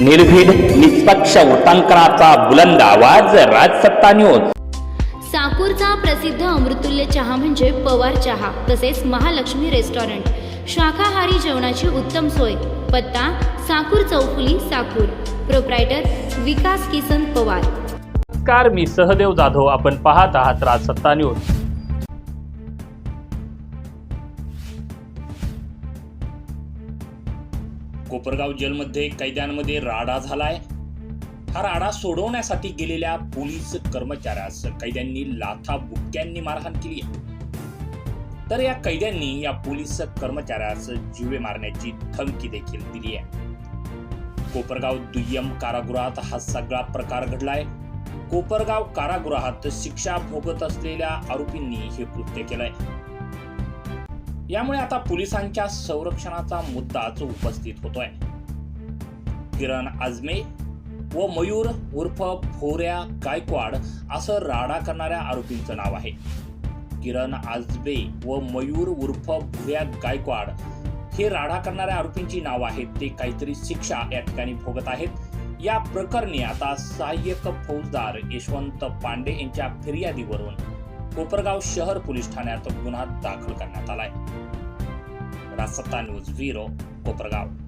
निर्भीड निष्पक्ष वृत्तांकनाचा बुलंद आवाज राजसत्ता न्यूज साकूरचा प्रसिद्ध अमृतुल्य चहा म्हणजे पवार चहा तसेच महालक्ष्मी रेस्टॉरंट. शाकाहारी जेवणाची उत्तम सोय. पत्ता साकूर चौफुली साकूर. प्रोप्रायटर विकास किसन पवार. नमस्कार मी सहदेव जाधव. आपण पाहत आहात राजसत्ता न्यूज कोपरगाव जेलमध्ये कैद्यांमध्ये राडा झालाय. हा राडा सोडवण्यासाठी गेलेल्या पोलीस कर्मचाऱ्यास कैद्यांनी लाथा बुक्क्यांनी मारहाण केली आहे. तर या कैद्यांनी या पोलीस कर्मचाऱ्यास जीवे मारण्याची धमकी देखील दिली आहे. कोपरगाव दुय्यम कारागृहात हा सगळा प्रकार घडलाय. कोपरगाव कारागृहात शिक्षा भोगत असलेल्या आरोपींनी हे कृत्य केलंय. यामुळे आता पोलिसांच्या संरक्षणाचा मुद्दाच उपस्थित होतोय. किरण आजमे व मयूर उर्फ भोऱ्या गायकवाड असं राडा करणाऱ्या आरोपींचं नाव आहे. किरण आजबे व मयूर उर्फ भोऱ्या गायकवाड हे राडा करणाऱ्या आरोपींची नाव आहेत. ते काहीतरी शिक्षा या ठिकाणी भोगत आहेत. या प्रकरणी आता सहाय्यक फौजदार यशवंत पांडे यांच्या फिर्यादीवरून कोपरगाव शहर पोलीस ठाण्यात गुन्हा दाखल करण्यात आलाय. Rajsatta news bureau Kopargaon.